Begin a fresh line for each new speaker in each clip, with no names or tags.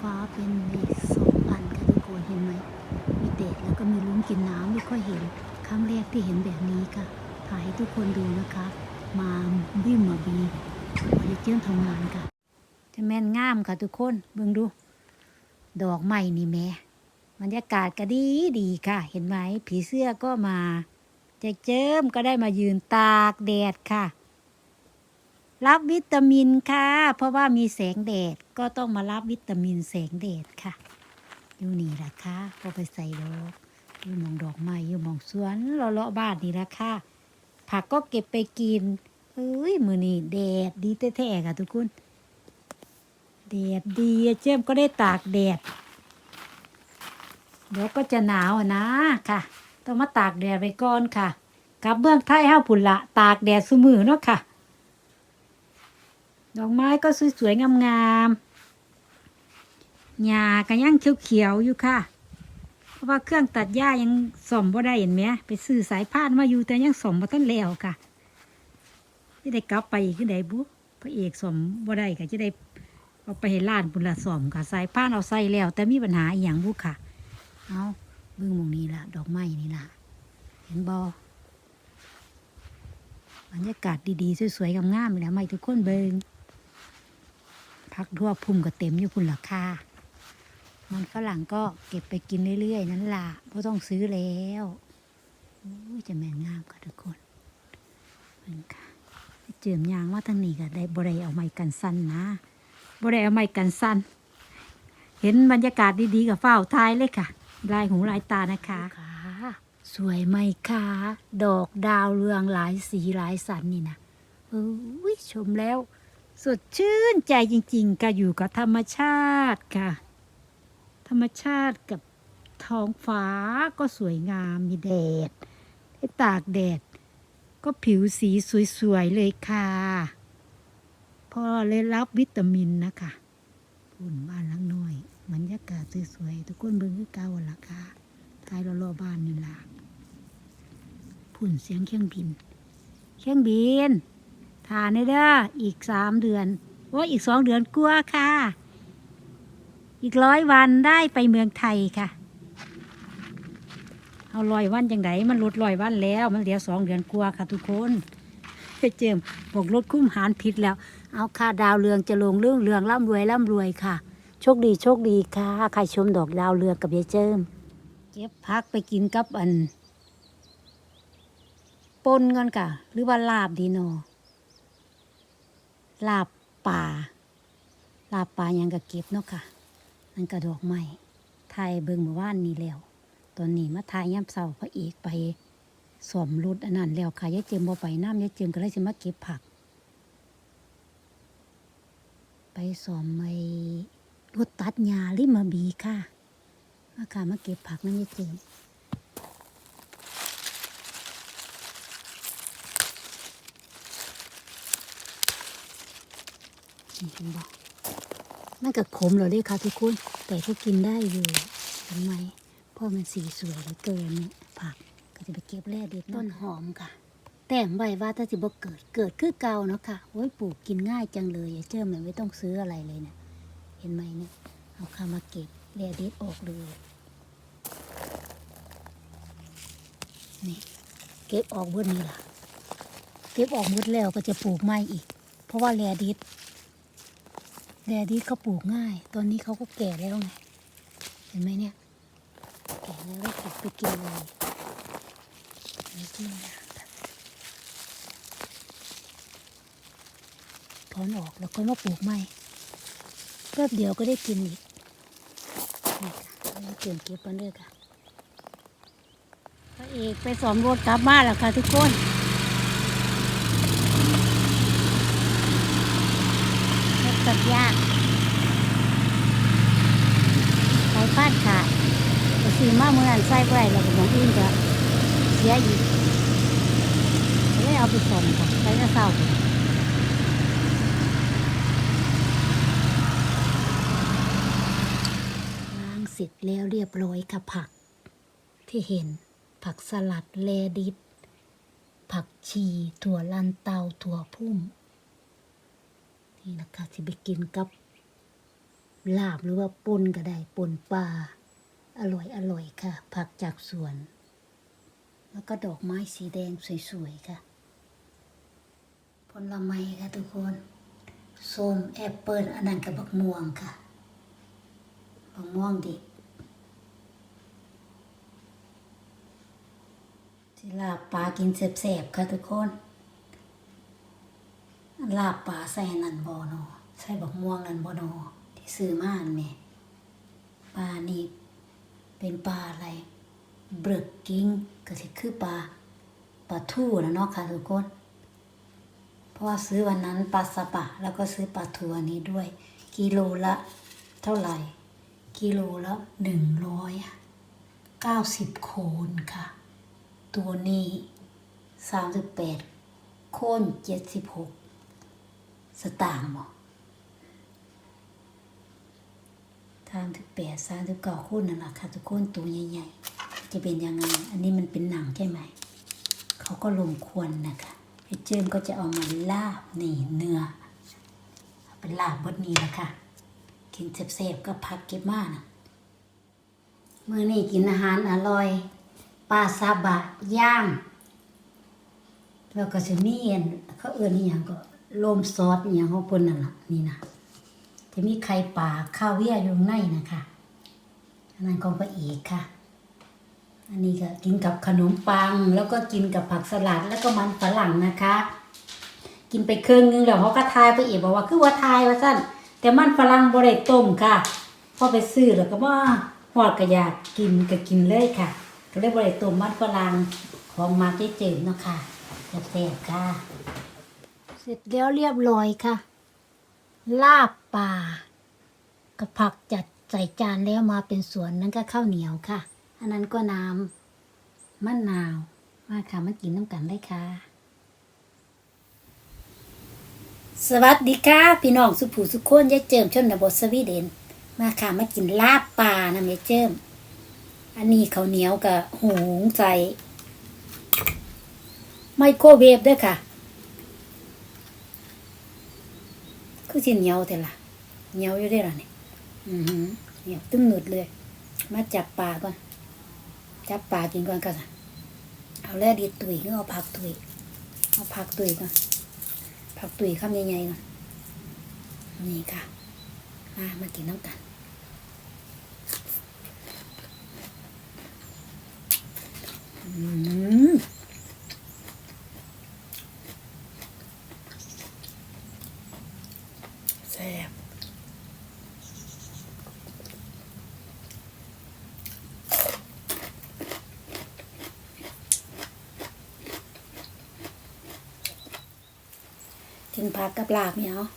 ฟ้าเป็นเลขสองอันค่ะทุกคนเห็นไหม มีเด็ดแล้วก็มีลุ้งกินน้ำไม่ค่อยเห็น ครั้งแรกที่เห็นแบบนี้ค่ะ ถ่ายให้ทุกคนดูนะคะ มาบิมมาบีมาได้เจิ้มทำงานค่ะ จะแม่นงามค่ะทุกคนเบิ่งดู ดอกไม้นี่แม่บรรยากาศก็ดีดีค่ะ เห็นไหม ผีเสื้อก็มาแจกเจิมก็ได้มายืนตากแดดค่ะ รับวิตามินค่ะ เพราะว่ามีแสงแดดก็ต้องมารับวิตามินแสงแดดค่ะ อยู่นี่ละค่ะพอไปใส่ดอกอยู่มองดอกไม้อยู่หมองสวนเลาะๆบ้านนี่ละค่ะ ผักก็เก็บไปกินเอ้ยมือนี่แดดดีแท้ๆค่ะทุกคนแดดดีเจ้มก็ได้ตากแดดเดี๋ยวก็จะหนาวนะค่ะ ต้องมาตากแดดไปก่อนค่ะ กลับเบื้องไทยห้าผุนละตากแดดสมือเนาะค่ะ ดอกไม้ก็สวยๆงามๆหญ้าก็ยังเขียวๆอยู่ค่ะ เพราะว่าเครื่องตัดหญ้ายังส่อมบ่ได้เห็นไหมไปซื้อสายพานมาอยู่แต่ยังส่อมบ่ทันแล้วค่ะจะได้กลับไปอีกคือใดบุพระเอกส่อมบ่ได้ก็จะได้เอาไปให้ล้านบุญละส่อมค่ะ สายพานเอาใส่แล้ว แต่มีปัญหาอีหยังบุค่ะ เอาเบิ่งมองนี้ล่ะดอกไม้นี่ล่ะเห็นบ่บรรยากาศดีๆ สวยๆงามๆนี่แหละไม่ทุกคนเบิง พักทั่วพุ่มก็เต็มอยู่พุ่นราคามันฝรั่งก็เก็บไปกินเรื่อยๆ นั่นล่ะเพราะต้องซื้อแล้วโอ้ยจะแม่นงามค่ะทุกคนเบิ่งค่ะเจิมยางว่าทางนี้ก็ได้บริเอาไม้กันสั้นนะบริเอาไม้กันสั้น เห็นบรรยากาศดีๆกับเฝ้าทายเลยค่ะ ลายหูลายตานะคะค่ะสวยไหมคะดอกดาวเรืองหลายสีหลายสันนี่นะเอ้ยชมแล้ว สดชื่นใจจริงๆค่ะอยู่กับธรรมชาติค่ะ ธรรมชาติกับท้องฟ้าก็สวยงามมีแดดให้ตากแดด ก็ผิวสีสวยๆเลยค่ะ พอเลยรับวิตามินนะคะปุ่นบ้านหลังน้อยบรรยากาศสวยๆทุกคนเบิ่งคือเก่าละค่ะท้ายรอบ้านนี่ล่ะพุ่นเสียงเครื่องบิน เครื่องบิน ทานได้เด้ออีกสามเดือนโอ้ยอีกสองเดือนกลัวค่ะ อีกร้อยวันได้ไปเมืองไทยค่ะเอาร้อยวันจังไดมันลดร้อยวันแล้ว มันเหลือสองเดือนกลัวค่ะทุกคนเจิมบอกลดคุ้มหารผิดแล้ว เอาค่ะดาวเรืองจะลงเรื่องเรืองร่ำรวยร่ำรวยค่ะ โชคดีโชคดีค่ะ ใครชมดอกดาวเรืองกับยายเจิมเก็บพักไปกินกับอันปนกันกะหรือว่าลาบดีเนอ ลาบป่า ลาบป่ายังกะเก็บเนาะค่ะนั่นกระดอกไม้ทายเบิ่งเมื่อวานนี้แล้ว ตอนนี้มาทายย่ำเสาพระเอกไปสวมรถอันนั้นแล้วค่ะยายเจิมบ่ไปน้ำยายเจิมก็เลยจะมาเก็บผัก ไปสวมไอ้รถตัดหญ้าลิมาบีค่ะ มาค่ะมาเก็บผักนั่นยายเจิม เห็นบอกมันก็ขมเลยเด้ค่ะทุกคน แต่ก็กินได้อยู่ทำไมเพราะมันสีสวยเหลือเกินเนี่ยผักก็จะไปเก็บแร่เด็ดต้นหอมค่ะ แต่มใบว่าถ้าสิบ่เกิดเกิดคือเก่าเนาะค่ะโอ้ยปลูกกินง่ายจังเลยอย่าเชื่อมันไม่ต้องซื้ออะไรเลยเนี่ยเห็นไหมเนี่ยเอาข้ามาเก็บแร่เด็ดออกเลยนี่เก็บออกเบิดนี่ล่ะ เก็บออกหมดแล้วก็จะปลูกใหม่อีก เพราะว่าแร่เด็ด แดดดี้เขาปลูกง่าย ตอนนี้เขาก็แก่แล้วไง เห็นไหมเนี่ย แก่แล้วก็เก็บไปกินเลยไม่กินนะถอนออกแล้วก็มาปลูกใหม่แป๊บเดียวก็ได้กินอีกนี่ค่ะเราเตรียมเก็บกันเลยค่ะพระเอกไปสอมรถกลับบ้านแล้วค่ะทุกคน รถตัดยากสายพาดขาดก็ซื้อมาเมื่อนั้นใส่ไว้แล้วก็มองอื่นก็เสียอีกก็เลยเอาไปส่งค่ะไปกระเศร้าล้างเสร็จแล้วเรียบร้อยค่ะผัก ที่เห็นผักสลัดแลดิบผักชีถั่วลันเตาถั่วพุ่ม นี่นะคะที่ไปกินกับลาบหรือว่าปนก็ได้ปนปลาอร่อยอร่อยค่ะ ผักจากสวน แล้วก็ดอกไม้สีแดงสวยๆค่ะ ผลไม้ค่ะทุกคนส้มแอปเปิลอันนั้นกับบักม่วงค่ะบักม่วงดิบที่ลาบปลากินแสบๆค่ะทุกคน ลาบปลาใส่นันบอนอใส่บักม่วงนันบอนอที่ซื้อมาอันแม่ปลานี่เป็นปลาอะไร เบรกกิ้งก็สิคือปลาปลาทูนะเนาะค่ะทุกคน เพราะว่าซื้อวันนั้นปลาสปะ แล้วก็ซื้อปลาทูอันนี้ด้วย กิโลละเท่าไหร่ กิโลละหนึ่งร้อยเก้าสิบโคนค่ะ ตัวนี้สามสิบแปดโคนเจ็ดสิบหก สตางค์บ่ทางที่แปดสามที่เก้าคู่นั่นแหละค่ะทุกคนตัวใหญ่ๆ จะเป็นยังไง อันนี้มันเป็นหนังใช่ไหม เขาก็ลงควนนะคะไอ้เจิมก็จะเอามาลาบนี่เนื้อเป็นลาบบดนี้แหละคะกินเสบๆก็พักเก็บมากนะเมื่อนี้กินอาหารอร่อยปลาซาบะย่าง แล้วก็จะมีอันเขาเอื้อนนี่ยังก็ โลมซอสอหย่างของเพิ่นนั่นล่ะนี่นะจะมีไข่ปลาข้าวเวียอยู่ข้างในนะคะอันนั้นของพระเอกค่ะ อันนี้ก็กินกับขนมปัง แล้วก็กินกับผักสลัดแล้วก็มันฝรั่งนะคะ กินไปเครึ่องนึงแล้วเขาก็ทายพระเอกบอกว่าคือว่าทายว่าสั้นแต่มันฝรั่งบริต้มค่ะพอไปซื้อแล้วก็ว่าหอดกระยากกินก็กินเลยค่ะ ก็เลยบริต้มมันฝรั่งของมาที่เจิมเนาะค่ะแซ่บๆค่ะ เสร็จแล้วเรียบร้อยค่ะ ลาบป่ากับผักจัดใส่จานแล้วมาเป็นสวนนั้นก็ข้าวเหนียวค่ะ อันนั้นก็น้ำมะนาว มาค่ะมากินน้ำกันได้ค่ะ สวัสดีค่ะ พี่น้องสุผูสุขคนยายเจิมชนบทสวีเดน มาค่ะมากินลาบป่านะยายเจิม อันนี้ข้าวเหนียวกับหงใส่ไมโครเวฟด้วยค่ะ คือสิเหนียวแต่ละเหนียวอยู่ได้หรอเนี่ยอือหือเหนียวตึ้งหนุดเลย มาจับปลาก่อน จับปลากินก่อนก็สิเอาแล่ดีตุยก็เอาผักตุยเอาผักตุยก่อนผักตุยคำใหญ่ๆก่อนนี่ค่ะ มามากินน้ำกันอืมแซ่บ กินผักกับลาบเนี่ยเนาะ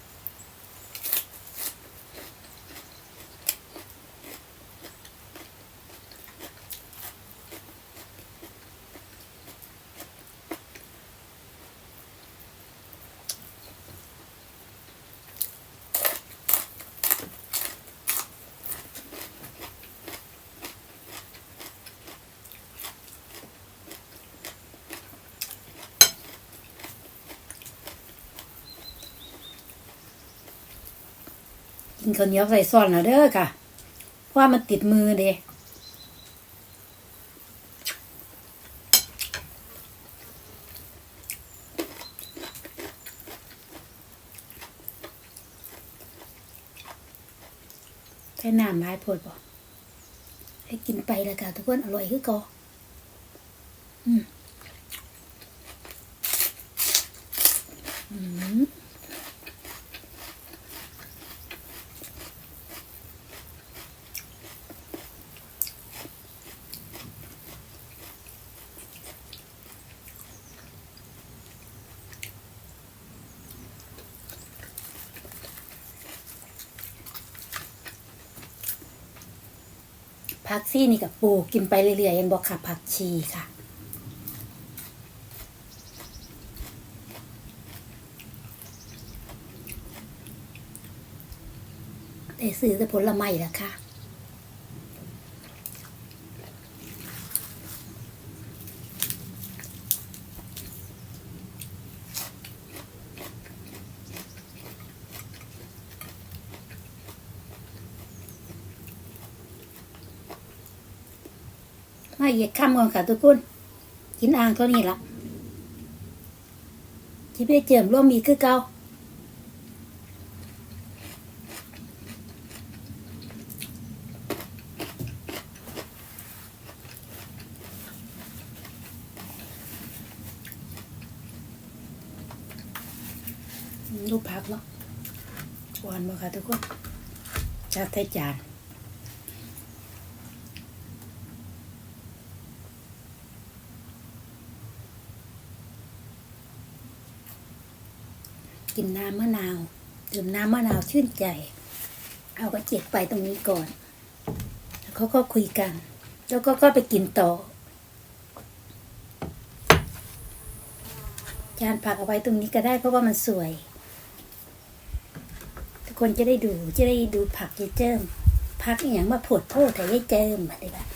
กินข้าวเหนียวใส่ซ่อนแล้วเด้อค่ะ เพราะว่ามันติดมือเด้ใช้น้ำลายโพดบ่ให้กินไปแล้วค่ะทุกคน อร่อยคือเกออืมอืม ผักซี่นี่กับปลูกกินไปเรื่อยๆยังบอกค่ะผักชีค่ะแต่ซื้อแต่ผลไม้ละค่ะ เหยียดข้ามก่อนค่ะทุกคน กินอ่างเท่านี้ละที่ไปเจิมร่วมมีคือเก่าลูกพักเนาะหวานบ่ค่ะทุกคนจัดใส่จาน กินน้ำมะนาวดื่มน้ำมะนาวชื่นใจ เอากระเจี๊ยบไปตรงนี้ก่อน แล้วเขาก็คุยกัน แล้วก็ก็ไปกินต่อ จานผักเอาไว้ตรงนี้ก็ได้เพราะว่ามันสวย ทุกคนจะได้ดูจะได้ดูผักยายเจิมผักอย่างมาผดโทษแต่ยายเจิมอะไรแบบ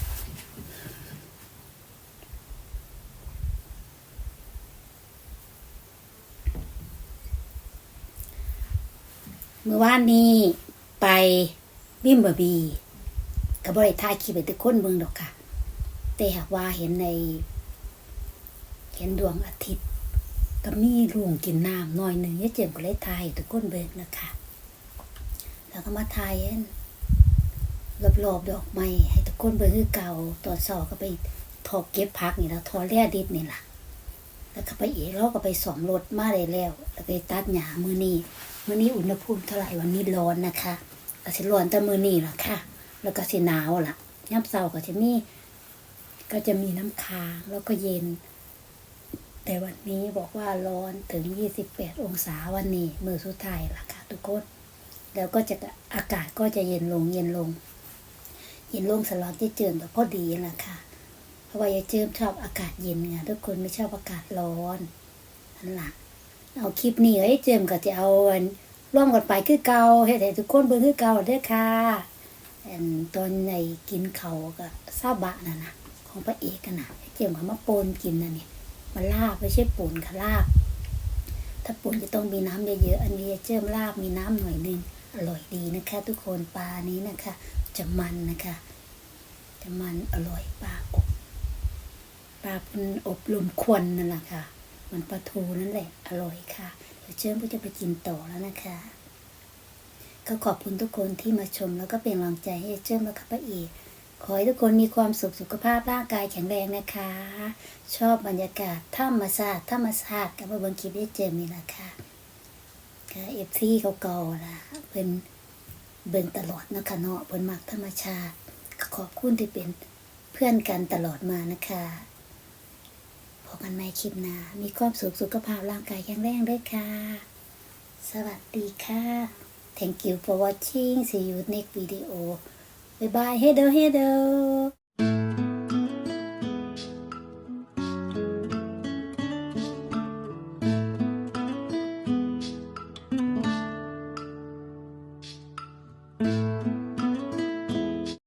เมื่อวานนี้ไปบิมเบอร์บีกับบริทายคลิปไปทุกคนเมืองดอกค่ะ แต่หากว่าเห็นใน เห็นดวงอาทิตย์ ก็มีลุงกินน้ำหน่อยหนึ่งยายเจิมก็เลยทายให้ทุกคนเบิกนะคะ แล้วก็มาทายเห็นรอบๆดอกไม้ให้ทุกคนเบิกคือเก่าตอนสอบก็ไปทอเก็บพักนี่แล้วทอแร่ดิบนี่ล่ะแล้วก็ไปเอีกเราก็ไปสอมรถมาได้แล้วแล้วไปตัดหญ้ามือนี้ มือนี้อุณหภูมิเท่าไหร่วันนี้ร้อนนะคะก็สิร้อนแต่มือนี้ล่ะค่ะ แล้วก็สิหนาวล่ะย่ำเสาก็จะมีก็จะมีน้ำค้างแล้วก็เย็น แต่วันนี้บอกว่าร้อนถึง 28 องศาวันนี้มือสุดท้ายล่ะค่ะ ทุกคนแล้วก็จะอากาศก็จะเย็นลงเย็นลง เย็นลงสลอดที่เจิมแบบพอดีล่ะค่ะ เพราะว่ายายเจิมชอบอากาศเย็นไงทุกคนไม่ชอบอากาศร้อนนั่นแหละ เอาคลิปนี้ไอ้ยเจมก็จะเอาอันร่วมกันไปคือเก่าให้ทุกคนเบิ่งคือเก่าเด้อค่ะอันตอนในกินเขาก็ซาบะน่ะนะของพระเอกกันนะให้เจมเขามาปนกินน่ะเนี่ยมันลาบไม่ใช่ป่นค่ะลาบ ถ้าป่นจะต้องมีน้ำเยอะๆอันนี้เจิมลาบมีน้ำหน่อยนึงอร่อยดีนะคะ ทุกคนปลานี้นะคะ จะมันนะคะจะมันอร่อยปลาอบปลาเป็นอบลมควันนั่นแหละค่ะ มันปลาทูนั่นแหละ อร่อยค่ะ เดี๋ยวเชิญก็จะไปกินต่อแล้วนะคะ ก็ขอบคุณทุกคนที่มาชมแล้วก็เป็นกำลังใจให้เชิญและค่ะป้าอีขอให้ทุกคนมีความสุขสุขภาพร่างกายแข็งแรงนะคะ ชอบบรรยากาศธรรมชาติธรรมชาติกับมาเบิ่งคลิปได้เจอมีละค่ะก็เอฟซีเขาก่าๆล่ะเป็นเบิ่งตลอดนะคะเนาะเพิ่นมักธรรมชาติ ขอบคุณที่เป็นเพื่อนกันตลอดมานะคะ พบกันใหม่คลิปหน้ามีความสุขสุขภาพร่างกายแข็งแรงด้วยค่ะ สวัสดีค่ะ Thank you for watching see you next video bye bye hello hello